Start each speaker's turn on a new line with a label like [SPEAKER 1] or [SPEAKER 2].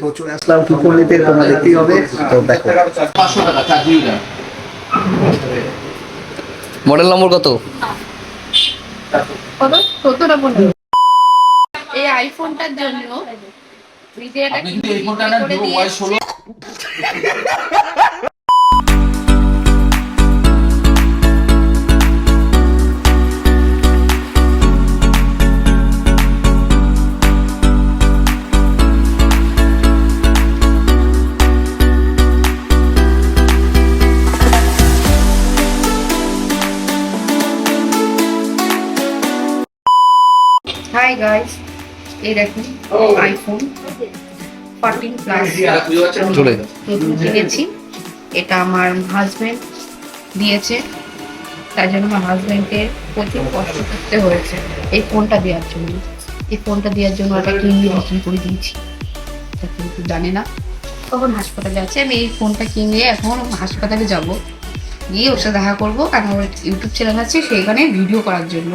[SPEAKER 1] তো চলে আসলাম কি ফোন নিতে তোমরা দেখতেই হবে? তো দেখো।
[SPEAKER 2] পাঁচশো টাকা চার জিবিটা
[SPEAKER 3] মডেল নম্বর কত?
[SPEAKER 4] এই আইফোনটার জন্য হাই গাইস এই দেখুন আইফোন ফোরটিন প্লাস
[SPEAKER 3] চলে।
[SPEAKER 4] কিনেছি। এটা আমার হাজবেন্ড দিয়েছে। তার জন্য আমার হাজবেন্ডকে প্রচুর কষ্ট করতে হয়েছে। এই ফোনটা দেওয়ার জন্য। এই ফোনটা দেওয়ার জন্য একটা কিনে বিক্রি করে দিয়েছি। এটা কিন্তু জানে না তখন হাসপাতালে আছে। আমি এই ফোনটা কিনে এখন হাসপাতালে যাব। গিয়ে ওর সাথে দেখা করব। আর আমার ইউটিউব চ্যানেল আছে সেখানে ভিডিও করার জন্য।